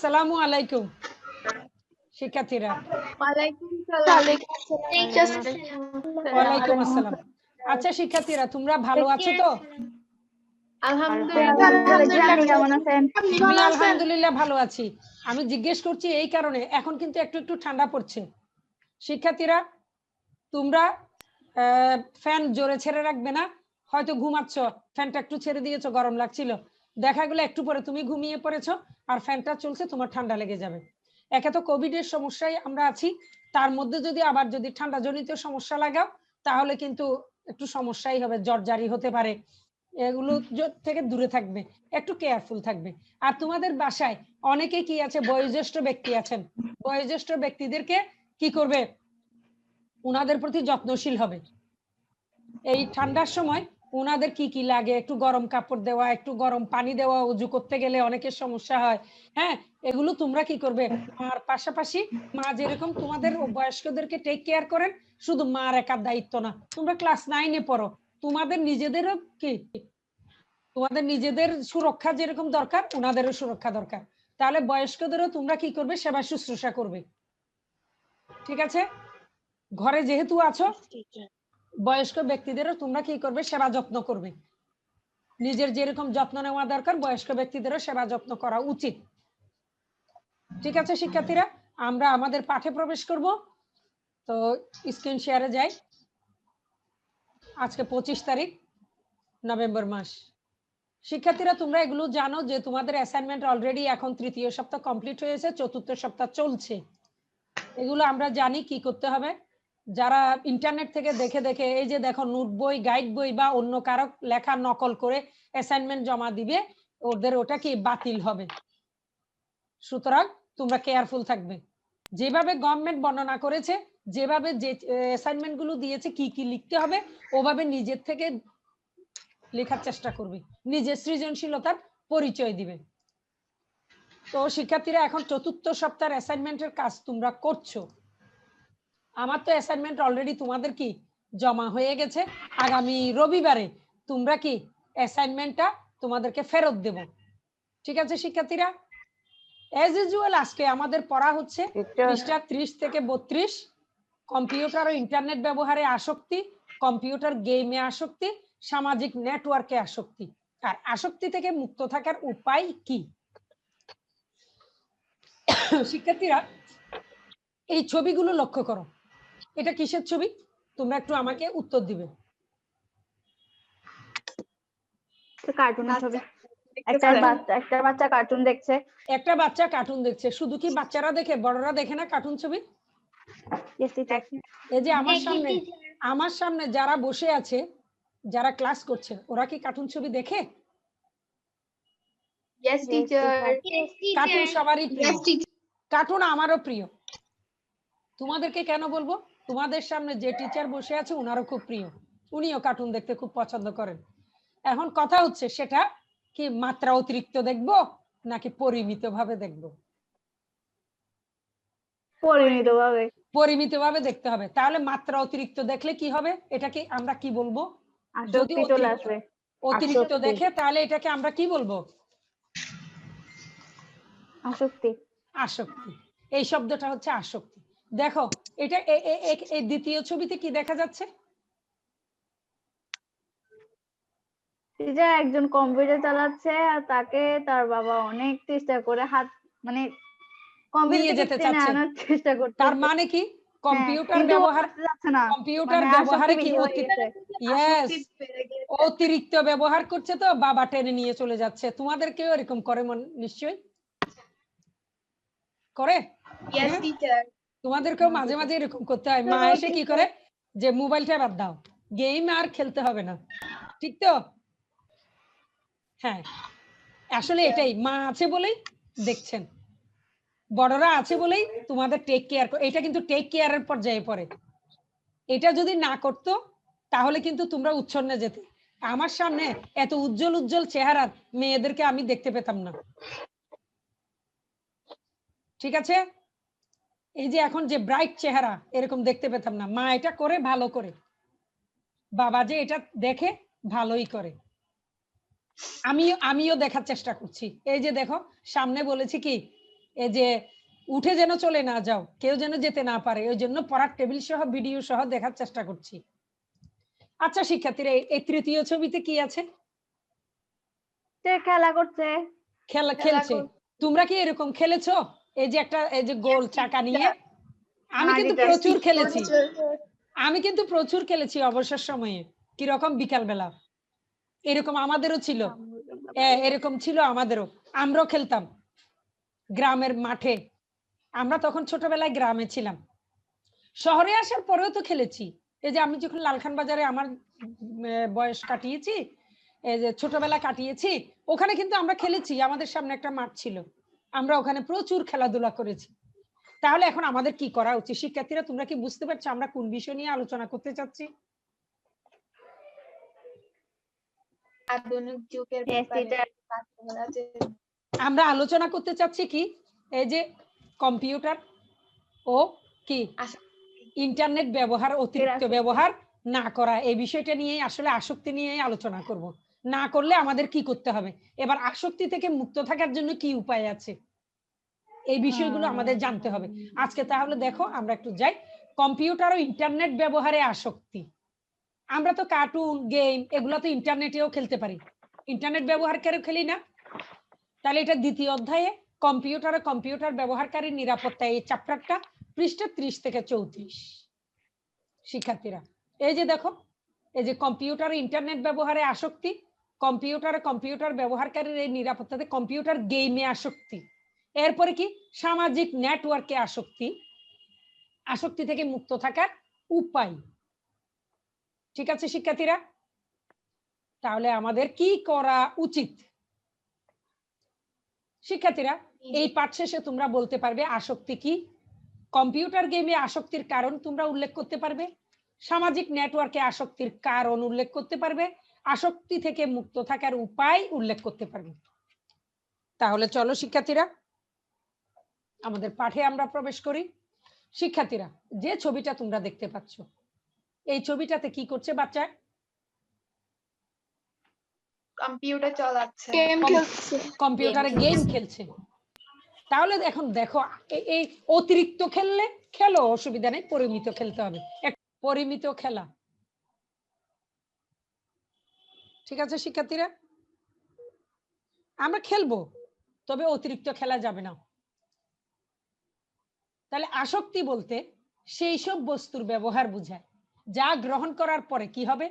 আসসালামু আলাইকুম শিক্ষার্থীরা। ওয়ালাইকুম আসসালাম। আচ্ছা শিক্ষার্থীরা তোমরা ভালো আছো তো? আমি আলহামদুলিল্লাহ ভালো আছি। আমি জিজ্ঞেস করছি এই কারণে এখন কিন্তু একটু একটু ঠান্ডা পড়ছে। শিক্ষার্থীরা তোমরা ফ্যান জোরে ছেড়ে রাখবে না। হয়তো ঘুমাচ্ছ ফ্যানটা একটু ছেড়ে দিয়েছ গরম লাগছিল। দেখা গেলো একটু পরে তুমি ঘুমিয়ে পড়েছো আর ফ্যানটা চলছে তোমার ঠান্ডা লেগে যাবে। একে তো কোভিড এর সমস্যায় আমরা আছি তার মধ্যে যদি আবার যদি ঠান্ডা জনিত সমস্যা লাগাও তাহলে কিন্তু একটু সমস্যাই হবে জ্বর জারি হতে পারে। এগুলো থেকে দূরে থাকবে একটু কেয়ারফুল থাকবে। আর তোমাদের বাসায় অনেকে কি আছে বয়োজ্যেষ্ঠ ব্যক্তি আছেন বয়োজ্যেষ্ঠ ব্যক্তিদেরকে কি করবে? উনাদের প্রতি যত্নশীল হবে। এই ঠান্ডার সময় উনাদের কি কি লাগে? একটু গরম কাপড় দেওয়া, একটু গরম পানি দেওয়া, উজু করতে গেলে অনেকের সমস্যা হয়। হ্যাঁ এগুলো তোমরা কি করবে? আর পাশাপাশি মা যেরকম তোমাদের বয়স্কদেরকে টেক কেয়ার করেন, শুধু মার একার দায়িত্ব না, তোমরা ক্লাস নাইনে পড়ো। তোমাদের নিজেদেরও কি? তোমাদের নিজেদের সুরক্ষা যেরকম দরকার ওনাদেরও সুরক্ষা দরকার। তাহলে বয়স্কদেরও তোমরা কি করবে? সেবা শুশ্রূষা করবে। ঠিক আছে? ঘরে যেহেতু আছো বয়স্ক ব্যক্তিদেরও তোমরা কি করবে? সেবা যত্ন করবে। নিজের যেরকম যত্ন নেওয়া দরকার, বয়স্ক ব্যক্তিদেরও সেবা যত্ন করা উচিত। ঠিক আছে, শিক্ষার্থীরা? আমরা আমাদের পাঠে প্রবেশ করব। তো স্ক্রিন শেয়ারে যাই। আজকে পঁচিশ তারিখ, নভেম্বর মাস। শিক্ষার্থীরা, তোমরা এগুলো জানো যে তোমাদের অ্যাসাইনমেন্ট অলরেডি এখন তৃতীয় সপ্তাহ কমপ্লিট হয়েছে, চতুর্থ সপ্তাহ চলছে। এগুলো আমরা জানি কি করতে হবে। যারা ইন্টারনেট থেকে দেখে দেখে এই যে দেখো নোট বই গাইড বই বা অন্য কারও লেখা নকল করে অ্যাসাইনমেন্ট জমা দিবে, ওদের ওটা কি বাতিল হবে? সুতরাং তোমরা কেয়ারফুল থাকবে। যেভাবে গভর্নমেন্ট বর্ণনা করেছে, যেভাবে যে অ্যাসাইনমেন্টগুলো দিয়েছে, কি কি লিখতে হবে, ওভাবে নিজের থেকে লেখার চেষ্টা করবে। নিজের সৃজনশীলতার পরিচয় দিবে। তো শিক্ষার্থীরা, এখন চতুর্থ সপ্তাহের অ্যাসাইনমেন্টের কাজ তোমরা করছ। আমার তো অ্যাসাইনমেন্ট অলরেডি তোমাদের কি জমা হয়ে গেছে। আগামী রবিবারে তোমরা কি অ্যাসাইনমেন্টটা তোমাদেরকে ফেরত দেব। ঠিক আছে শিক্ষার্থীরা? অ্যাজ ইউজুয়াল আজকে আমাদের পড়া হচ্ছে পৃষ্ঠা ত্রিশ থেকে বত্রিশ। কম্পিউটার ও ইন্টারনেট ব্যবহারে আসক্তি কম্পিউটার গেমে আসক্তি সামাজিক নেটওয়ার্কে আসক্তি। আর আসক্তি থেকে মুক্ত থাকার উপায় কি? শিক্ষার্থীরা এই ছবিগুলো লক্ষ্য করো। এটা কিসের ছবি? তোমরা একটু আমাকে উত্তর দিবে। একটা বাচ্চা একটা বাচ্চা কার্টুন দেখছে। একটা বাচ্চা কার্টুন দেখছে। শুধু কি বাচ্চারা দেখে বড়রা দেখে না কার্টুন ছবি? এই যে আমার সামনে আমার সামনে যারা বসে আছে যারা ক্লাস করছে ওরা কি কার্টুন ছবি দেখে? কার্টুন সবারই প্রিয়। কার্টুন আমারও প্রিয়। তোমাদেরকে কেন বলব? তোমাদের সামনে যে টিচার বসে আছে ওনারও খুব প্রিয়। উনিও কার্টুন দেখতে খুব পছন্দ করেন। এখন কথা হচ্ছে সেটা কি মাত্রা অতিরিক্ত দেখব নাকি পরিমিত ভাবে দেখব? পরিমিত ভাবে পরিমিত ভাবে দেখতে হবে। তাহলে মাত্রা অতিরিক্ত দেখলে কি হবে? এটাকে আমরা কি বলব? চলে অতিরিক্ত-। দেখে তাহলে এটাকে আমরা কি বলব? আসক্তি। আসক্তি। এই শব্দটা হচ্ছে আসক্তি। দেখো এটা এই দ্বিতীয় ছবিতে কি দেখা যাচ্ছে? টিচার একজন কম্পিউটার চালাচ্ছে আর তাকে তার বাবা অনেক চেষ্টা করে হাত মানে কম্পিউটার যেতে। চেষ্টা করছে। তার মানে কি? কম্পিউটার ব্যবহার কম্পিউটার মানে ব্যবহারে কি হয়ে। ইয়েস অতিরিক্ত ব্যবহার করছে তো বাবা টেনে নিয়ে চলে যাচ্ছে। তোমাদের কেউ এরকম করে মন- নিশ্চয়ই? করে? Yes, teacher. তোমাদেরকেও মাঝে মাঝে এরকম করতে হয়। মা এসে কি করে? যে মোবাইলটা বাদ দাও। গেম আর খেলতে হবে না। ঠিক তো? হ্যাঁ। আসলে এটাই মা আছে বলেই দেখছেন। বড়রা আছে বলেই তোমাদের টেক কেয়ার এটা কিন্তু টেক কেয়ারের পর্যায়ে পড়ে। এটা যদি না করতো তাহলে কিন্তু তোমরা উচ্ছন্নে যেতে। আমার সামনে এত উজ্জ্বল উজ্জ্বল চেহারা মেয়েদেরকে আমি দেখতে পেতাম না। ঠিক আছে? এই যে এখন যে ব্রাইট চেহারা এরকম দেখতে পেতাম না। মা এটা করে ভালো করে। বাবা যে এটা দেখে ভালোই করে। আমিও আমিও দেখার চেষ্টা করছি। এই যে দেখো সামনে বলেছি কি এই যে উঠে যেন চলে না যাও কেউ যেন যেতে না পারে ওই জন্য পড়ার টেবিল সহ ভিডিও সহ দেখার চেষ্টা করছি। আচ্ছা শিক্ষার্থীরা এই- তৃতীয় ছবিতে কি আছে? খেলা করছে? খেলা খেলছে। তোমরা কি এরকম খেলেছো? এই যে একটা এই যে গোল চাকা নিয়ে। আমি কিন্তু প্রচুর খেলেছি। আমি কিন্তু প্রচুর খেলেছি অবসর সময়ে। কীরকম বিকাল বেলা এরকম আমাদেরও ছিল। এরকম ছিল আমাদেরও। আমরাও খেলতাম গ্রামের মাঠে। আমরা তখন ছোটবেলায় গ্রামে ছিলাম। শহরে আসার পরেও তো খেলেছি। এই যে আমি যখন লালখান বাজারে আমার বয়স কাটিয়েছি এই যে ছোটবেলা কাটিয়েছি ওখানে কিন্তু আমরা খেলেছি। আমাদের সামনে একটা মাঠ ছিল। আমরা ওখানে প্রচুর খেলাধুলা করেছি। তাহলে এখন আমাদের কি করা উচিত? শিক্ষার্থীরা তোমরা কি বুঝতে পারছ আমরা কোন বিষয় নিয়ে আলোচনা করতে চাচ্ছি? আধুনিক যুগের Yes, ব্যাপারে teacher. বাচ্চারা যে আমরা আলোচনা করতে চাচ্ছি কি? এই যে কম্পিউটার ও কি? ইন্টারনেট ব্যবহার অতিরিক্ত ব্যবহার না করা এই বিষয়টা নিয়ে আসলে আসক্তি নিয়ে আলোচনা করব। না করলে আমাদের কি করতে হবে? এবার আসক্তি থেকে মুক্ত থাকার জন্য কি উপায় আছে? এই বিষয়গুলো আমাদের জানতে হবে। আজকে তাহলে দেখো আমরা একটু যাই। কম্পিউটার ও ইন্টারনেট ব্যবহারে আসক্তি। আমরা তো কার্টুন গেম এগুলো তো ইন্টারনেটেও খেলতে পারি। ইন্টারনেট ব্যবহার করে খেলি না? তাহলে এটা দ্বিতীয় অধ্যায়ে। কম্পিউটার ও কম্পিউটার ব্যবহারকারীর নিরাপত্তা এই চ্যাপ্টারটা পৃষ্ঠা ত্রিশ থেকে চৌত্রিশ। শিক্ষার্থীরা এই যে দেখো এই যে কম্পিউটার ইন্টারনেট ব্যবহারে আসক্তি কম্পিউটার কম্পিউটার ব্যবহারকারীর এই নিরাপত্তাতে কম্পিউটার গেমে আসক্তি। এরপরে কি? সামাজিক নেটওয়ার্কে আসক্তি। আসক্তি থেকে মুক্ত থাকার উপায়। ঠিক আছে শিক্ষার্থীরা? তাহলে আমাদের কি করা উচিত? শিক্ষার্থীরা এই পাঠ শেষে তোমরা বলতে পারবে আসক্তি কি? কম্পিউটার গেমে আসক্তির কারণ তোমরা উল্লেখ করতে পারবে। সামাজিক নেটওয়ার্কে আসক্তির কারণ উল্লেখ করতে পারবে। আসক্তি থেকে মুক্ত থাকার উপায় উল্লেখ করতে পারবে। তাহলে চলো শিক্ষার্থীরা আমাদের পাঠে আমরা প্রবেশ করি। শিক্ষার্থীরা যে ছবিটা তোমরা দেখতে পাচ্ছ এই ছবিটাতে কি করছে বাচ্চা? কম্পিউটার চালাচ্ছে। কম্পিউটারে গেম খেলছে। তাহলে এখন দেখো এই অতিরিক্ত খেললে খেলো অসুবিধা নেই পরিমিত খেলতে হবে। পরিমিত খেলা। ঠিক আছে, শিক্ষার্থীরা? আমরা খেলব, তবে অতিরিক্ত খেলা যাবে না। তাহলে আসক্তি বলতে সেই সব বস্তুর ব্যবহার বোঝায়, যা গ্রহণ করার পরে কি হবে?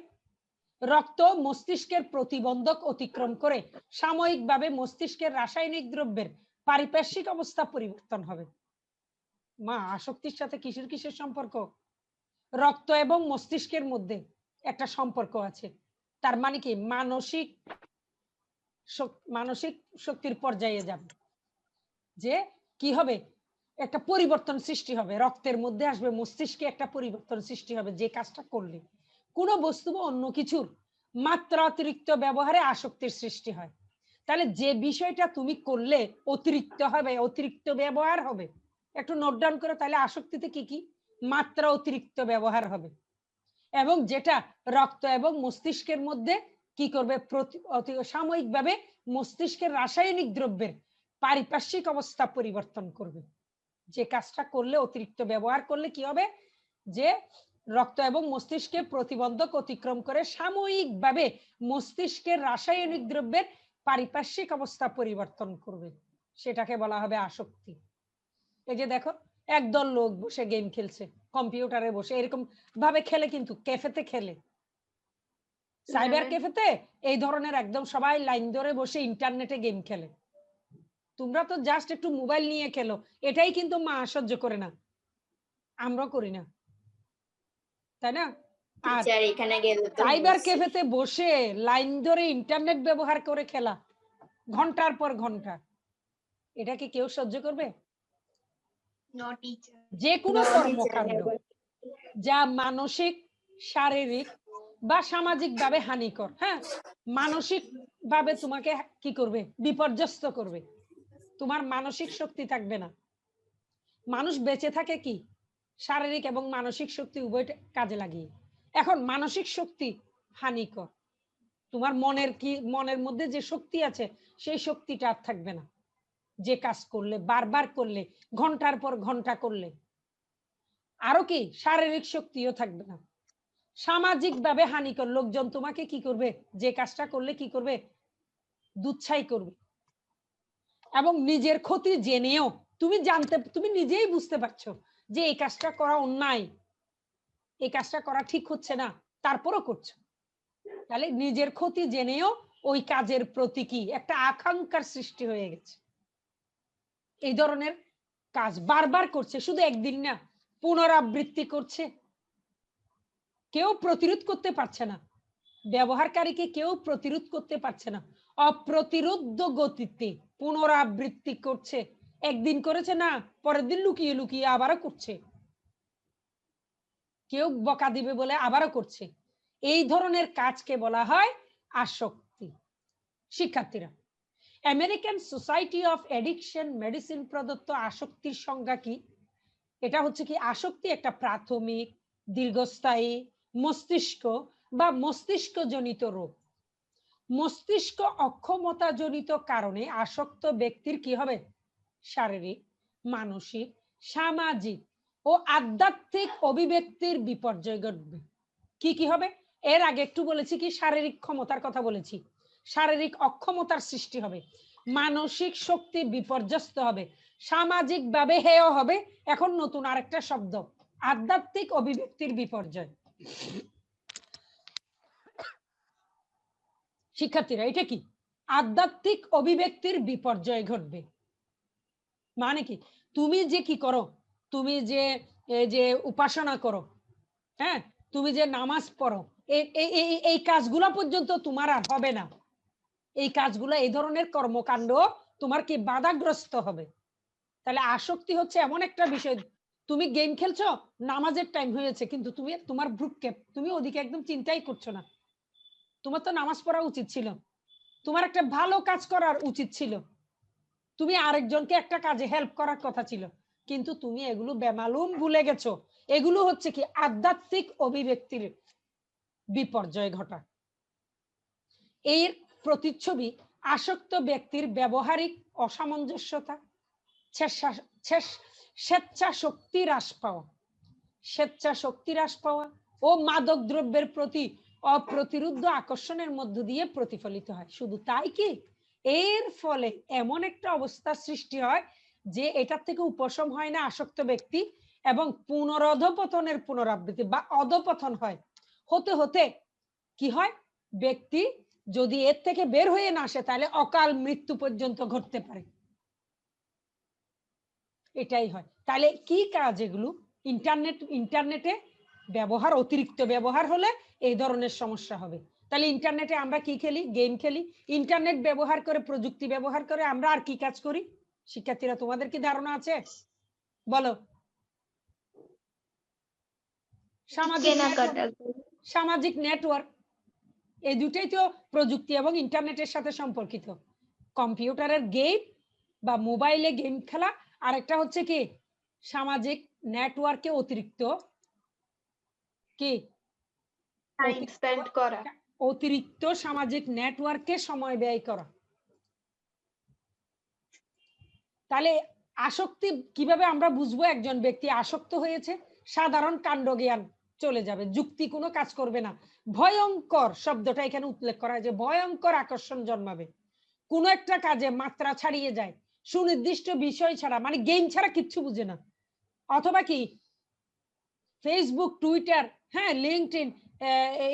রক্ত মস্তিষ্কের প্রতিবন্ধক অতিক্রম করে সাময়িকভাবে মস্তিষ্কের রাসায়নিক দ্রব্যের পারিপার্শ্বিক অবস্থা পরিবর্তন হবে। মা, আসক্তির সাথে কিসের কিসের সম্পর্ক? রক্ত এবং মস্তিষ্কের মধ্যে একটা সম্পর্ক আছে। তার মানে কি? মানসিক মানসিক শক্তির পর্যায়ে যাবে। যে কি হবে? একটা পরিবর্তন সৃষ্টি হবে। রক্তের মধ্যে আসবে, মস্তিষ্কে একটা পরিবর্তন সৃষ্টি হবে যে কাজটা করলে। কোনো বস্তু বা অন্য কিছুর মাত্রা অতিরিক্ত ব্যবহারে আসক্তির সৃষ্টি হয়। তাহলে যে বিষয়টা তুমি করলে অতিরিক্ত হবে, অতিরিক্ত ব্যবহার হবে, একটু নোট ডাউন করে তাহলে আসক্তিতে কি কি? মাত্রা অতিরিক্ত ব্যবহার হবে। এবং যেটা রক্ত এবং মস্তিষ্কের মধ্যে কি করবে? সাময়িকভাবে মস্তিষ্কের রাসায়নিক দ্রব্যের পারিপার্শ্বিক অবস্থা পরিবর্তন করবে। যে কাজটা করলে অতিরিক্ত ব্যবহার করলে কি হবে? যে রক্ত এবং মস্তিষ্কে প্রতিবন্ধক অতিক্রম করে সাময়িকভাবে মস্তিষ্কের রাসায়নিক দ্রব্যের পারিপার্শ্বিক অবস্থা পরিবর্তন করবে। সেটাকে বলা হবে আসক্তি। এই যে দেখো একদল লোক বসে গেম খেলছে কম্পিউটারে বসে এরকম ভাবে খেলে কিন্তু ক্যাফেতে খেলে। সাইবার। ক্যাফেতে এই ধরনের একদম সবাই লাইন ধরে বসে ইন্টারনেটে গেম খেলে। তোমরা তো জাস্ট একটু মোবাইল নিয়ে খেলো এটাই কিন্তু মা সহ্য করে না। আমরা করি না। তাই না? আর সাইবার ক্যাফেতে বসে লাইন ধরে ইন্টারনেট ব্যবহার করে খেলা ঘণ্টার পর ঘণ্টা। এটা কি কেউ সহ্য করবে? যে কোনো কর্মকাণ্ড যা মানসিক শারীরিক বা সামাজিক ভাবে হানিকর হ্যাঁ? মানসিক ভাবে তোমাকে কি করবে? বিপর্যস্ত করবে। তোমার মানসিক শক্তি থাকবে না। মানুষ বেঁচে থাকে কি? শারীরিক এবং মানসিক শক্তি উভয় কাজে লাগিয়ে। এখন মানসিক শক্তি হানিকর। তোমার মনের কি মনের মধ্যে যে শক্তি আছে সেই শক্তিটা আর থাকবে না। যে কাজ করলে, বারবার করলে, ঘণ্টার পর ঘণ্টা করলে। আরও কি? শারীরিক শক্তিও থাকবে না। সামাজিক ভাবে হানিকর লোকজন তোমাকে কি করবে? যে কাজটা করলে কি করবে? দুচ্ছাই করবে। এবং নিজের ক্ষতি জেনেও তুমি জানতে, তুমি নিজেই বুঝতে পারছ যে এই কাজটা করা অন্যায়। এই কাজটা করা ঠিক হচ্ছে না, তারপরও করছ। তাহলে নিজের ক্ষতি জেনেও ওই কাজের প্রতি কি একটা আকাঙ্ক্ষার সৃষ্টি হয়ে গেছে। এই ধরনের কাজ বারবার করছে, শুধু একদিন না, পুনরাবৃত্তি করছে। কেউ প্রতিরোধ করতে পারছে না। ব্যবহারকারীকে কেউ প্রতিরোধ করতে পারছে না। অপ্রতিরোধ গতিতে পুনরাবৃত্তি করছে। একদিন করেছে না, পরের দিন লুকিয়ে লুকিয়ে আবারও করছে। কেউ বকা দিবে বলে আবারও করছে। এই ধরনের কাজকে বলা হয় আসক্তি। শিক্ষার্থীরা American society of addiction medicine প্রদত্ত আসক্তির সংজ্ঞা কি? এটা হচ্ছে কি, আসক্তি একটা প্রাথমিক, দীর্ঘস্থায়ী, মস্তিষ্ক বা মস্তিষ্ক জনিত রোগ। মস্তিষ্ক অক্ষমতা জনিত কারণে আসক্ত ব্যক্তির কি হবে? শারীরিক, মানসিক, সামাজিক ও আধ্যাত্মিক অভিব্যক্তির বিপর্যয় ঘটবে। কি কি হবে? এর আগে একটু বলেছি কি, শারীরিক ক্ষমতার কথা বলেছি। শারীরিক অক্ষমতার সৃষ্টি হবে, মানসিক শক্তি বিপর্যস্ত হবে সামাজিক ভাবে হেয় হবে। এখন নতুন আরেকটা শব্দ, আধ্যাত্মিক অভিব্যক্তির বিপর্যয়। শিক্ষার্থীরা, এটা কি? আধ্যাত্মিক অভিব্যক্তির বিপর্যয় ঘটবে। মানে কি? তুমি যে কি করো? তুমি যে যে উপাসনা করো হ্যাঁ? তুমি যে নামাজ পড়ো এই কাজগুলো পর্যন্ত তোমার আর হবে না। এই কাজগুলো, এই ধরনের কর্মকাণ্ড তোমার কি বাধাগ্রস্ত হবে? তাহলে আসক্তি হচ্ছে এমন একটা বিষয়। তুমি গেম খেলছো, নামাজের টাইম হয়েছে, কিন্তু তুমি, তোমার ভ্রুক্ষেপ তুমি ওদিকে একদম চিন্তাই করছ না। তোমার তো নামাজ পড়া উচিত ছিল। তোমার একটা ভালো কাজ করার উচিত ছিল। তুমি আরেকজনকে একটা কাজে হেল্প করার কথা ছিল। কিন্তু তুমি এগুলো বেমালুম ভুলে গেছো। এগুলো হচ্ছে কি আধ্যাত্মিক অভিব্যক্তির বিপর্যয় ঘটা। এর প্রতিচ্ছবি আসক্ত ব্যক্তির ব্যবহারিক অসামঞ্জস্যতা স্বেচ্ছা- শক্তি হ্রাস পাওয়া। স্বেচ্ছা শক্তি হ্রাস পাওয়া ও মাদক দ্রব্যের প্রতি অপ্রতিরুদ্ধ আকর্ষণের মধ্য দিয়ে প্রতিফলিত হয়। শুধু তাই কি? এর ফলে এমন একটা অবস্থার সৃষ্টি হয় যে এটার থেকে উপশম হয় না আসক্ত ব্যক্তি এবং পুনরধপতনের পুনরাবৃত্তি বা অধপতন হয়। হতে হতে কি হয়? ব্যক্তি যদি এর থেকে বের হয়ে না আসে তাহলে অকাল মৃত্যু পর্যন্ত ঘটতে পারে। এটাই হয়। তাহলে কি কাজ এগুলো? ইন্টারনেট ইন্টারনেটে ব্যবহার অতিরিক্ত ব্যবহার হলে এই ধরনের সমস্যা হবে। তাহলে ইন্টারনেটে আমরা কি খেলি? গেম খেলি। ইন্টারনেট ব্যবহার করে প্রযুক্তি ব্যবহার করে আমরা আর কি কাজ করি? শিক্ষার্থীরা তোমাদের কি ধারণা আছে? বলো। সামাজিক সামাজিক নেটওয়ার্ক এই দুটোই তো প্রযুক্তি এবং ইন্টারনেটের সাথে সম্পর্কিত। কম্পিউটারের গেম বা মোবাইলে গেম খেলা আর একটা হচ্ছে কি সামাজিক নেটওয়ার্কে অতিরিক্ত কি অতিরিক্ত সামাজিক নেটওয়ার্কে সময় ব্যয় করা। তাহলে আসক্তি কীভাবে আমরা বুঝব একজন ব্যক্তি আসক্ত হয়েছে? সাধারণ কাণ্ড জ্ঞান চলে যাবে, যুক্তি কোনো কাজ করবে না। ভয়ঙ্কর শব্দটা এখানে উল্লেখ করা যে ভয়ঙ্কর আকর্ষণ জন্মাবে। কোন একটা কাজে মাত্রা ছাড়িয়ে যায়, সুনির্দিষ্ট বিষয় ছাড়া মানে গেম ছাড়া কিচ্ছু বুঝে না। অথবা কি ফেসবুক টুইটার হ্যাঁ লিঙ্কড ইন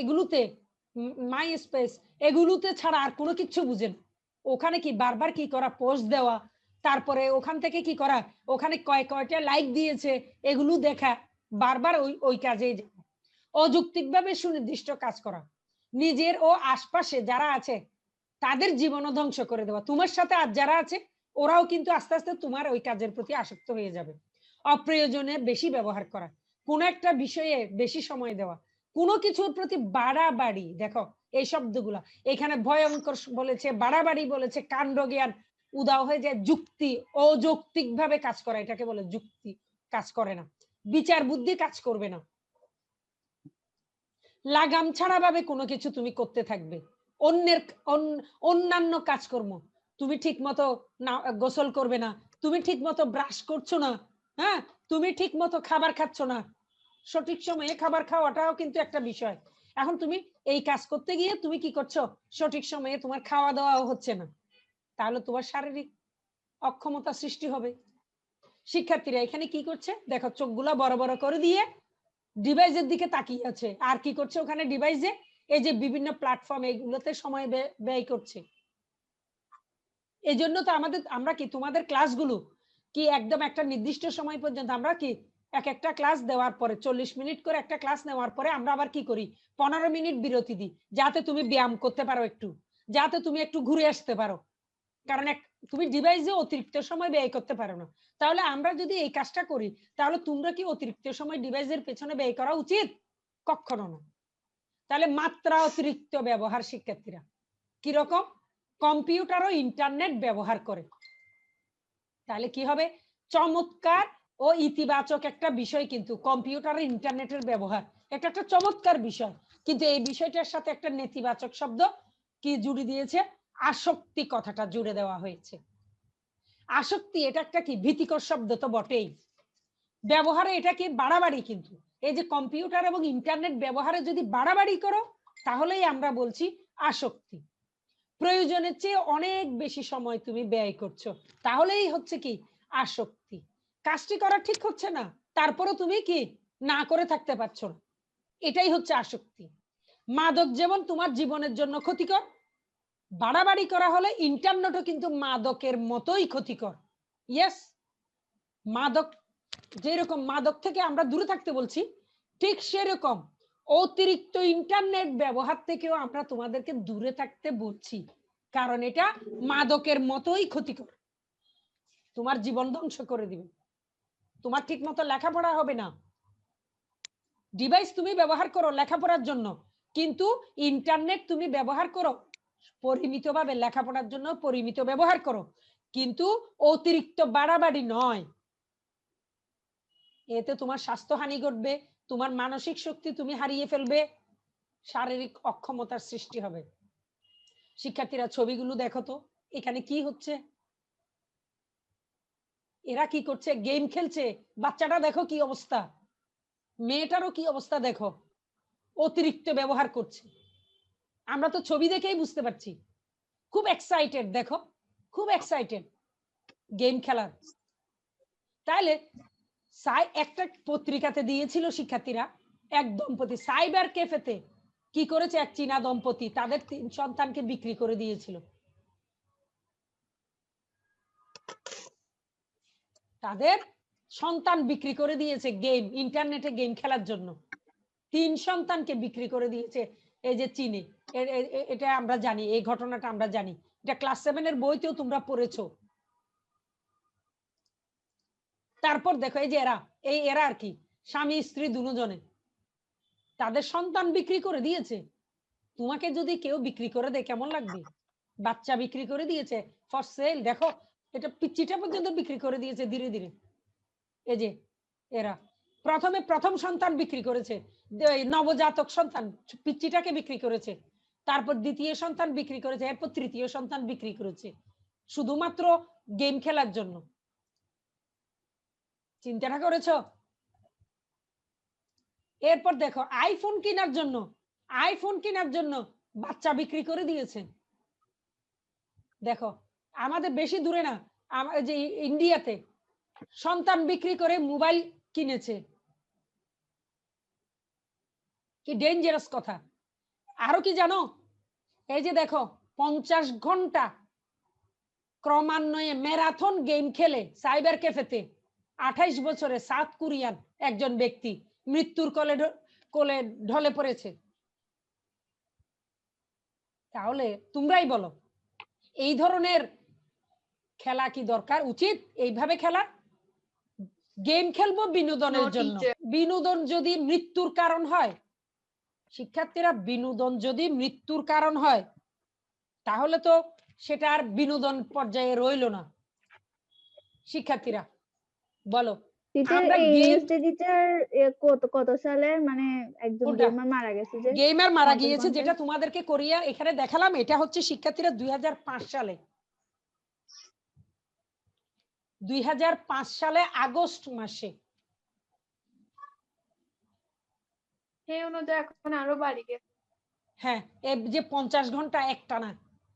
এগুলোতে মাই স্পেস এগুলোতে ছাড়া আর কোনো কিছু বুঝে না। ওখানে কি বারবার কি করা পোস্ট দেওয়া, তারপরে ওখান থেকে কি করা, ওখানে কয় কয়টা লাইক দিয়েছে, এগুলো দেখা, বারবার ওই ওই কাজে। অযৌক্তিকভাবে সুনির্দিষ্ট কাজ করা। নিজের ও আশপাশে যারা আছে, তাদের জীবনও ধ্বংস করে দেওয়া। তোমার সাথে আর যারা আছে, ওরাও কিন্তু আস্তে আস্তে তোমার ওই কাজের প্রতি আসক্ত হয়ে যাবে। অপ্রয়োজনে বেশি ব্যবহার করা, কোন একটা বিষয়ে বেশি সময় দেওয়া, কোনো কিছুর প্রতি বাড়াবাড়ি। দেখো, এই শব্দগুলা। এখানে ভয়ঙ্কর বলেছে, বাড়াবাড়ি বলেছে কাণ্ড জ্ঞান উদাও হয়ে যায়, যুক্তি অযৌক্তিক ভাবে কাজ করা। এটাকে বলে যুক্তি, কাজ করে না। বিচার বুদ্ধি কাজ করবে না। লাগাম ছাড়া ভাবে কোনো কিছু তুমি করতে থাকবে। অন্যের অন্যান্য কাজকর্ম, তুমি ঠিক মতো না, গোসল করবে না, তুমি ঠিক মতো ব্রাশ করছ না হ্যাঁ? তুমি ঠিক মতো খাবার খাচ্ছ না। সঠিক সময়ে খাবার খাওয়াটাও কিন্তু একটা বিষয়। এখন তুমি এই কাজ করতে গিয়ে তুমি কি করছ? সঠিক সময়ে তোমার খাওয়া দাওয়াও হচ্ছে না। তাহলে তোমার শারীরিক অক্ষমতা সৃষ্টি হবে। শিক্ষার্থীরা এখানে কি করছে? দেখো, চোখগুলা বড় বড় করে দিয়ে ডিভাইসের দিকে তাকিয়ে আছে। আর কি করছে ওখানে ডিভাইসে এই যে বিভিন্ন প্ল্যাটফর্ম এইগুলোতে সময় ব্যয়- করছে। এই জন্য তো আমাদের, আমরা কি তোমাদের ক্লাসগুলো কি একদম একটা নির্দিষ্ট সময় পর্যন্ত আমরা কি এক একটা ক্লাস দেওয়ার পরে, চল্লিশ মিনিট করে একটা ক্লাস নেওয়ার পরে আমরা আবার কি করি? পনেরো মিনিট বিরতি দিই, যাতে তুমি ব্যায়াম করতে পারো একটু, যাতে তুমি একটু ঘুরে আসতে পারো। কারণ এক, তুমি ডিভাইসে অতিরিক্ত সময় ব্যয় করতে পারো না। তাহলে আমরা যদি এই কাজটা করি, তাহলে তোমরা কি অতিরিক্ত সময় ডিভাইসের পেছনে ব্যয় করা উচিত? কখনো না। তাহলে মাত্রা অতিরিক্ত ব্যবহার শিক্ষার্থীরা। কীরকম কম্পিউটার ও ইন্টারনেট ব্যবহার করে। তাহলে কি হবে? চমৎকার ও ইতিবাচক একটা বিষয় কিন্তু কম্পিউটার ইন্টারনেটের ব্যবহার। এটা একটা চমৎকার বিষয়। কিন্তু এই বিষয়টার সাথে একটা নেতিবাচক শব্দ কি জুড়ে দিয়েছে? আসক্তি কথাটা জুড়ে দেওয়া হয়েছে। আসক্তি এটা একটা কি? ভীতিকর শব্দ তো বটেই। ব্যবহারে এটা কি বাড়াবাড়ি কিন্তু। এই যে কম্পিউটার এবং ইন্টারনেট ব্যবহারে যদি বাড়াবাড়ি করো, তাহলেই আমরা বলছি আসক্তি। প্রয়োজনের চেয়ে অনেক বেশি সময় তুমি ব্যয় করছ। তাহলেই হচ্ছে কি? আসক্তি। কাজটি করা ঠিক হচ্ছে না তারপরে তুমি কি না করে থাকতে পারছ না। এটাই হচ্ছে আসক্তি। মাদক যেমন তোমার জীবনের জন্য ক্ষতিকর বাড়াবাড়ি করা হলে ইন্টারনেটও কিন্তু মাদকের মতোই ক্ষতিকর। ইয়েস মাদক, যেরকম মাদক থেকে আমরা দূরে থাকতে বলছি, ঠিক সেরকম অতিরিক্ত ইন্টারনেট ব্যবহার থেকেও আমরা তোমাদেরকে দূরে থাকতে বলছি, কারণ এটা মাদকের মতোই ক্ষতিকর। তোমার জীবন ধ্বংস করে দিবে। তোমার ঠিক মতো লেখাপড়া হবে না। ডিভাইস তুমি ব্যবহার করো লেখাপড়ার জন্য, কিন্তু ইন্টারনেট তুমি ব্যবহার করো পরিমিতভাবে লেখাপড়ার জন্য পরিমিত ব্যবহার করো। কিন্তু অতিরিক্ত বাড়াবাড়ি নয়। এতে তোমার স্বাস্থ্যহানি ঘটবে, তোমার মানসিক শক্তি তুমি হারিয়ে ফেলবে, শারীরিক অক্ষমতার সৃষ্টি হবে। শিক্ষার্থীরা, ছবিগুলো দেখো তো, এখানে কি হচ্ছে? এরা কি করছে? গেম খেলছে। বাচ্চাটা দেখো কি অবস্থা? মেয়েটারও কি অবস্থা দেখো? অতিরিক্ত ব্যবহার করছে। আমরা তো ছবি দেখেই বুঝতে পারছি। খুব এক্সাইটেড দেখো, খুব এক্সাইটেড গেম খেলার। তাহলে সাই, একটা পত্রিকাতে দিয়েছিল শিক্ষার্থীরা এক দম্পতি সাইবার ক্যাফেতে কি করেছে এক চীনা দম্পতি, তাদের তিন সন্তানকে বিক্রি করে দিয়েছিল। তাদের সন্তান বিক্রি করে দিয়েছে গেম ইন্টারনেটে গেম খেলার জন্য। তিন সন্তানকে বিক্রি করে দিয়েছে এই যে চীনে এটা আমরা জানি, এই ঘটনাটা আমরা জানি। এটা ক্লাস সেভেনের বইতেও তোমরা পড়েছো। তারপর দেখো, এই যে এরা, এই এরা আর কি, স্বামী, স্ত্রী দুজনে, তাদের সন্তান বিক্রি করে দিয়েছে। তোমাকে যদি কেউ বিক্রি করে দেয়, কেমন লাগবে? বাচ্চা বিক্রি করে দিয়েছে ফর সেল দেখো, এটা পিচ্চিটা পর্যন্ত বিক্রি করে দিয়েছে ধীরে ধীরে। এই যে, এরা, প্রথমে প্রথম সন্তান বিক্রি করেছে নবজাতক সন্তান পিচ্চিটাকে বিক্রি করেছে। তারপর দ্বিতীয় সন্তান বিক্রি করেছে, এরপর তৃতীয় সন্তান বিক্রি করেছে। শুধুমাত্র গেম খেলার জন্য। চিন্তাটা করেছ? এরপর দেখো আইফোন কেনার জন্য আইফোন কেনার জন্য বাচ্চা বিক্রি করে দিয়েছে। দেখো, আমাদের বেশি দূরে না যে ইন্ডিয়াতে সন্তান বিক্রি করে মোবাইল কিনেছে। কি ডেঞ্জারাস কথা। আরও কি জানো? এই যে দেখো পঞ্চাশ ঘণ্টা ক্রমান্বয়ে ম্যারাথন গেম খেলে সাইবার ক্যাফেতে আঠাইশ বছরে সাউথ কোরিয়ান একজন ব্যক্তি মৃত্যুর কোলে কোলে ঢলে পড়েছে। তাহলে তোমরাই বলো এই ধরনের খেলা কি দরকার উচিত? এইভাবে খেলা? গেম খেলব বিনোদনের জন্য। বিনোদন যদি মৃত্যুর কারণ হয় শিক্ষার্থীরা বিনোদন যদি মৃত্যুর কারণ হয় তাহলে তো সেটা আর বিনোদন পর্যায়ে রইল না। শিক্ষার্থীরা বলো। কত সালের মানে একজন গেমার মারা গেছে যে? গেমার মারা গিয়েছে যেটা তোমাদেরকে কোরিয়া এখানে দেখালাম এটা হচ্ছে শিক্ষার্থীরা দুই হাজার পাঁচ সালে। দুই হাজার পাঁচ সালে আগস্ট মাসে। সেই অনুযায়ী এখন আরও বাড়ি গেছে। হ্যাঁ এই যে পঞ্চাশ ঘণ্টা একটানা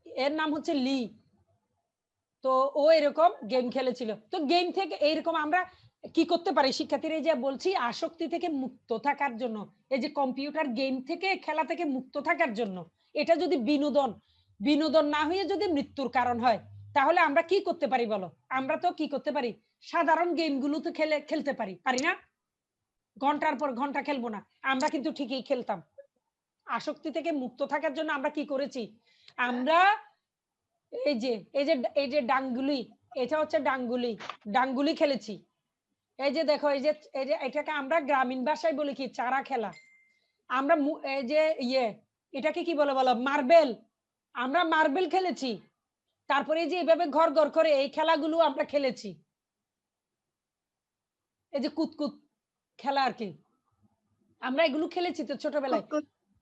এর নাম হচ্ছে লি। তো ও এরকম গেম খেলেছিল। তো গেম থেকে এইরকম আমরা কি করতে পারি? শিক্ষার্থীরা যে বলছি, আসক্তি থেকে মুক্ত থাকার জন্য, এই যে কম্পিউটার গেম থেকে, খেলা থেকে মুক্ত থাকার জন্য, এটা যদি বিনোদন বিনোদন না হয়ে যদি মৃত্যুর কারণ হয়, তাহলে আমরা কি করতে পারি বলো? আমরা তো কি করতে পারি? সাধারণ গেমগুলো তো খেলে, খেলতে পারি পারি না? ঘণ্টার পর ঘণ্টা খেলব না। আমরা কিন্তু ঠিকই খেলতাম। আসক্তি থেকে মুক্ত থাকার জন্য আমরা কি করেছি? আমরা এই যে এই যে এই যে ডাঙ্গুলি, এটা হচ্ছে ডাঙ্গুলি। ডাঙ্গুলি খেলেছি। এই যে দেখো, এই যে এই যে, এটাকে আমরা গ্রামীণ ভাষায় বলি কি? চারা খেলা। আমরা এই যে ইয়ে এটাকে কি বলে বলো? মার্বেল। আমরা মার্বেল খেলেছি। তারপরে এই যে এইভাবে ঘর ঘর করে এই খেলাগুলো আমরা খেলেছি। এই যে কুতকুত। খেলা আর কি। আমরা এগুলো খেলেছি তো ছোটবেলায়।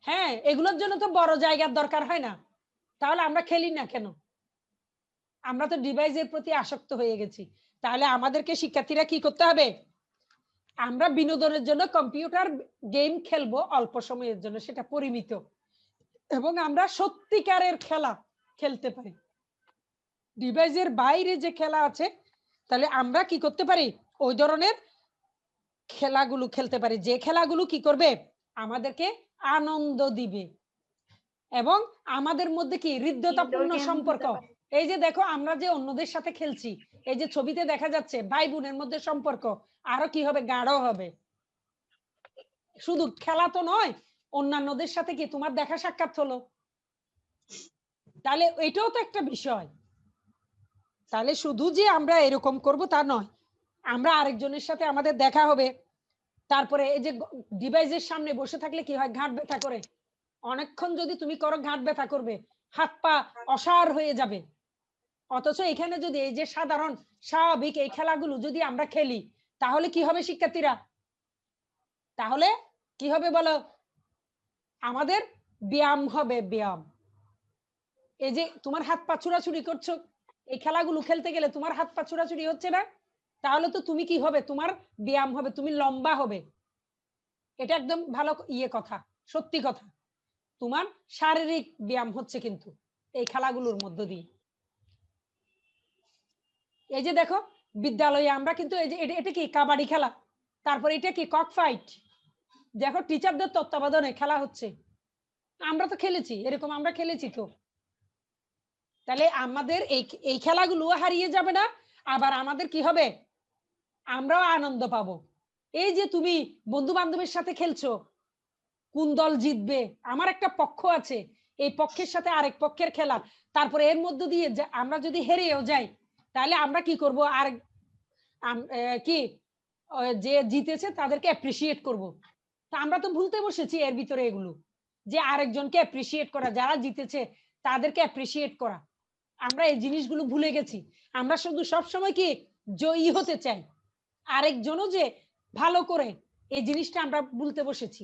হ্যাঁ এগুলোর জন্য তো বড় জায়গার দরকার হয় না? তাহলে আমরা খেলি না কেন? আমরা তো ডিভাইসের প্রতি আসক্ত হয়ে গেছি। তাহলে আমাদেরকে শিক্ষার্থীরা কি করতে হবে? আমরা বিনোদনের জন্য কম্পিউটার গেম খেলব অল্প সময়ের জন্য সেটা পরিমিত। এবং আমরা সত্যিকারের খেলা খেলতে পারি। ডিভাইসের বাইরে যে খেলা আছে তাহলে আমরা কি করতে পারি? ওই ধরনের খেলাগুলো খেলতে পারি। যে খেলাগুলো কি করবে? আমাদেরকে আনন্দ দিবে। এবং আমাদের মধ্যে কি? হৃদ্যতাপূর্ণ সম্পর্ক। এই যে দেখো আমরা যে অন্যদের সাথে খেলছি এই যে ছবিতে দেখা যাচ্ছে ভাই বোনের মধ্যে সম্পর্ক আরও কি হবে? গাঢ় হবে। শুধু খেলা তো নয় অন্যান্যদের সাথে কি তোমার দেখা সাক্ষাৎ হলো? তাহলে এটাও তো একটা বিষয়। তাহলে শুধু যে আমরা এরকম করব তা নয় আমরা আরেকজনের সাথে আমাদের দেখা হবে। তারপরে এই যে ডিভাইসের সামনে বসে থাকলে কি হয়? ঘাট ব্যথা করে। অনেকক্ষণ যদি তুমি করো, ঘাট ব্যথা করবে। হাত পা অসার হয়ে যাবে। অথচ এখানে যদি এই যে সাধারণ, স্বাভাবিক এই খেলাগুলো যদি আমরা খেলি, তাহলে কি হবে শিক্ষার্থীরা? তাহলে কি হবে বলো? আমাদের ব্যায়াম হবে, ব্যায়াম। এই যে তোমার হাত পা ছুড়াছুড়ি করছ, এই খেলাগুলো খেলতে গেলে তোমার হাত পা ছুড়াছুড়ি হচ্ছে না? তাহলে তো তুমি কি হবে? তোমার ব্যায়াম হবে, তুমি লম্বা হবে। এটা একদম ভালো ইয়ে কথা, সত্যি কথা। তোমার শারীরিক ব্যায়াম হচ্ছে কিন্তু এই খেলাগুলোর মধ্য দিয়ে। এই যে দেখো, বিদ্যালয়ে আমরা কিন্তু এই যে, এটা- কি কাবাডি খেলা? তারপর এটা কি কক ফাইট দেখো টিচারদের তত্ত্বাবধানে খেলা হচ্ছে। আমরা তো খেলেছি, এরকম আমরা খেলেছি তো। তাহলে আমাদের এই এই খেলাগুলো হারিয়ে যাবে না। আবার আমাদের কি হবে? আমরাও আনন্দ পাবো। এই যে তুমি বন্ধু বান্ধবের সাথে খেলছো, কোন দল জিতবে? আমার একটা পক্ষ আছে, এই পক্ষের সাথে আরেক পক্ষের খেলা। তারপরে এর মধ্য দিয়ে আমরা যদি হেরেও যাই, তাহলে আমরা কি করব? আর কি? যে জিতেছে তাদেরকে অ্যাপ্রিসিয়েট করব। তা আমরা তো ভুলতে বসেছি এর ভিতরে এগুলো, যে আরেকজনকে অ্যাপ্রিসিয়েট করা, যারা জিতেছে তাদেরকে অ্যাপ্রিসিয়েট করা। আমরা এই জিনিসগুলো ভুলে গেছি। আমরা শুধু সব সময় কি জয়ী হতে চাই। আরেকজনও যে ভালো করে এই জিনিসটা আমরা ভুলতে বসেছি।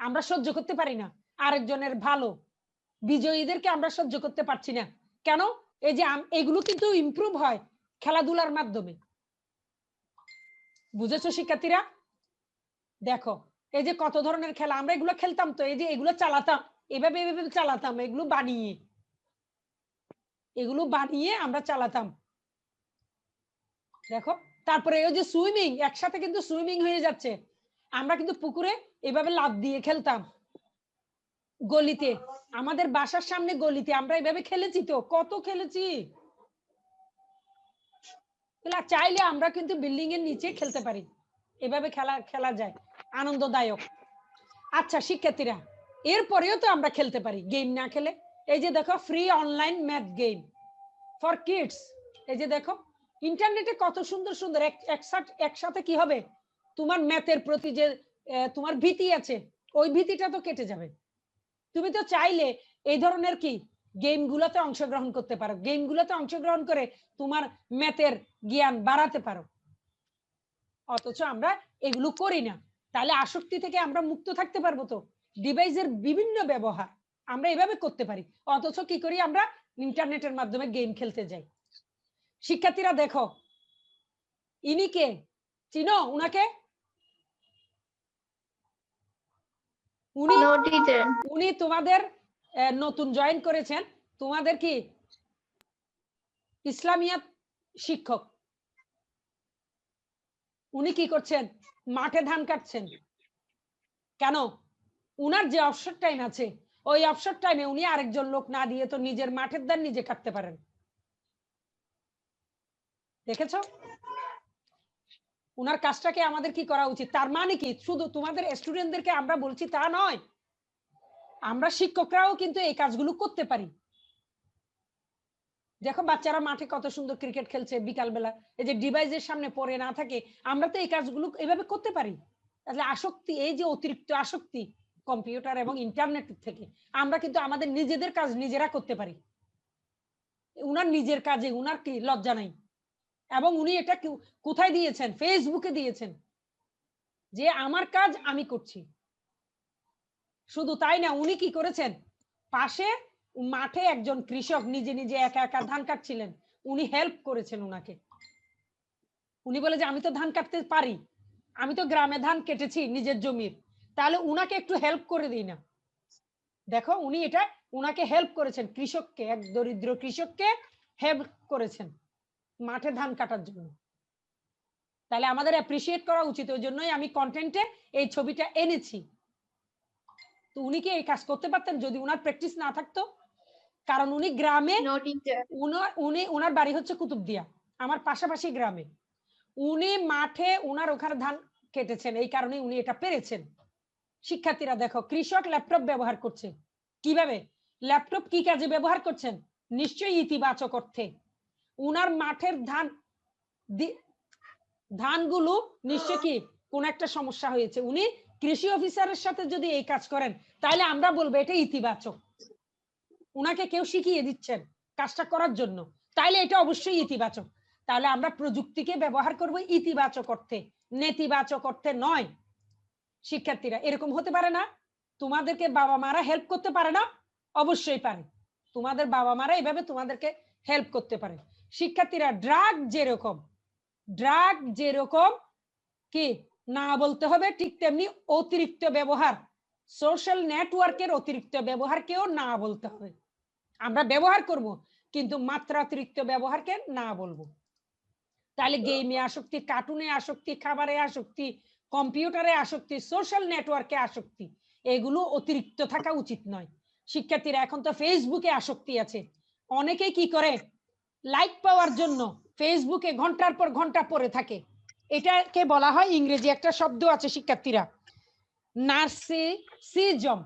আমরা সহ্য করতে পারি না। আরেকজনের ভালো বিজয়ীদেরকে আমরা সহ্য করতে পারছি না। কেন? এই যে এগুলো কিন্তু ইমপ্রুভ হয় খেলাধুলার মাধ্যমে। বুঝেছ শিক্ষার্থীরা? দেখো, এই যে কত ধরনের খেলা, আমরা এগুলো খেলতাম তো, এই যে এগুলো চালাতাম, এভাবে এভাবে চালাতাম, এগুলো বানিয়ে। এগুলো বানিয়ে আমরা চালাতাম। দেখো তারপরে ওই যে সুইমিং একসাথে কিন্তু সুইমিং হয়ে যাচ্ছে। আমরা কিন্তু পুকুরে এভাবে লাফ দিয়ে খেলতাম গলিতে। আমাদের বাসার সামনে গলিতে, আমরা এভাবে খেলেছি তো, কত খেলেছি? চাইলে আমরা কিন্তু বিল্ডিং এর নিচে খেলতে পারি। এভাবে খেলা খেলা যায়, আনন্দদায়ক। আচ্ছা শিক্ষার্থীরা, এরপরেও তো আমরা খেলতে পারি গেম না খেলে। এই যে দেখো free online math game for kids এই যে দেখো ইন্টারনেটে কত সুন্দর সুন্দর একসাথে কি হবে? তোমার ম্যাথের প্রতি যে তোমার ভীতি আছে, ওই ভীতিটা তো কেটে যাবে। তুমি তো চাইলে এই ধরনের কি গেম গুলোতে অংশগ্রহণ করতে পারো। গেম গুলোতে অংশগ্রহণ করে তোমার ম্যাথের জ্ঞান বাড়াতে পারো। অথচ আমরা এগুলো করি না। তাহলে আসক্তি থেকে আমরা মুক্ত থাকতে পারব তো? ডিভাইসের বিভিন্ন ব্যবহার আমরা এভাবে করতে পারি। অথচ কি করি আমরা? ইন্টারনেটের মাধ্যমে গেম খেলতে যাই। শিক্ষার্থীরা দেখো। ইনি কে? চিনো? উনাকে? উনি উনি তোমাদের নতুন জয়েন করেছেন। তোমাদের কি? ইসলামিয়াত শিক্ষক। উনি কি করছেন? মাঠে ধান কাটছেন। কেন? উনার যে অবসর টাইম আছে ওই অবসর টাইমে উনি আরেকজন লোক না দিয়ে তো নিজের মাঠের ধান নিজে কাটতে পারেন। দেখেছ? উনার কাজটাকে আমাদের কি করা উচিত? তার মানে কি? শুধু তোমাদের স্টুডেন্টদেরকে আমরা বলছি তা নয়, আমরা শিক্ষকরাও কিন্তু এই কাজগুলো করতে পারি। দেখো, বাচ্চারা মাঠে কত সুন্দর ক্রিকেট খেলছে বিকালবেলা। এই যে ডিভাইসের সামনে পড়ে না থাকে, আমরা তো এই কাজগুলো এভাবে করতে পারি। তাহলে আসক্তি, এই যে অতিরিক্ত আসক্তি কম্পিউটার এবং ইন্টারনেট থেকে, আমরা কিন্তু আমাদের নিজেদের কাজ নিজেরা করতে পারি। উনার নিজের কাজে, উনার কি? লজ্জা নাই। এবং উনি এটা কোথায় দিয়েছেন? ফেসবুকে দিয়েছেন। যে আমার কাজ আমি করছি। শুধু তাই না, উনি কি করেছেন? পাশে মাঠে একজন কৃষক নিজে নিজে একা একা ধান কাটছিলেন। উনি হেল্প করেছেন উনাকে। উনি বলে যে, আমি তো ধান কাটতে পারি। আমি তো গ্রামে ধান কেটেছি নিজের জমির। তাহলে উনাকে একটু হেল্প করে দিই না। দেখো, উনি এটা, উনাকে হেল্প করেছেন। কৃষককে, এক দরিদ্র কৃষককে হেল্প করেছেন। মাঠে ধান কাটার জন্য। তাহলে আমাদের অ্যাপ্রিসিয়েট করা উচিত ওই জন্যই আমি কন্টেন্টে এই ছবিটা এনেছি। তো উনি কি এই কাজ করতে পারতেন? যদি উনার প্র্যাকটিস না থাকতো? কারণ উনি গ্রামে উনি উনার বাড়ি হচ্ছে কুতুবদিয়া আমার পাশাপাশি গ্রামে। উনি মাঠে উনার ওখানে ধান কেটেছেন এই কারণে উনি এটা পেরেছেন। শিক্ষার্থীরা দেখো কৃষক ল্যাপটপ ব্যবহার করছে। কীভাবে? ল্যাপটপ কি কাজে ব্যবহার করছেন? নিশ্চয়ই ইতিবাচক অর্থে। উনার মাঠের ধান ধানগুলো নিশ্চয় কি কোন একটা সমস্যা হয়েছে। উনি কৃষি অফিসারের সাথে যদি এই কাজ করেন, তাহলে আমরা বলব এটা ইতিবাচক। উনাকে কেউ শিখিয়ে দিচ্ছেন কাজটা করার জন্য। তাইলে এটা অবশ্যই ইতিবাচক। তাহলে আমরা প্রযুক্তিকে ব্যবহার করব ইতিবাচক অর্থে। নেতিবাচক অর্থে নয়। শিক্ষার্থীরা, এরকম হতে পারে না। তোমাদেরকে বাবা মারা হেল্প করতে পারে না। অবশ্যই পারে। তোমাদের বাবা মারা এভাবে তোমাদেরকে হেল্প করতে পারে। শিক্ষার্থীরা ড্রাগ যেরকম ড্রাগ যেরকম কি না বলতে হবে ঠিক তেমনি অতিরিক্ত ব্যবহার সোশ্যাল নেটওয়ার্কের অতিরিক্ত ব্যবহারকেও না বলতে হবে। আমরা ব্যবহার করব কিন্তু মাত্রা মাত্রাতিরিক্ত ব্যবহারকে না বলব। তাহলে গেমে আসক্তি কার্টুনে আসক্তি খাবারে আসক্তি কম্পিউটারে আসক্তি সোশ্যাল নেটওয়ার্কে আসক্তি এগুলো অতিরিক্ত থাকা উচিত নয়। শিক্ষার্থীরা এখন তো ফেসবুকে আসক্তি আছে। অনেকে কি করে লাইক পাওয়ার জন্য ফেসবুকে ঘণ্টার পর ঘণ্টা পড়ে থাকে। এটাকে বলা হয় ইংরেজি একটা শব্দ আছে শিক্ষার্থীরা। নার্সিসিজম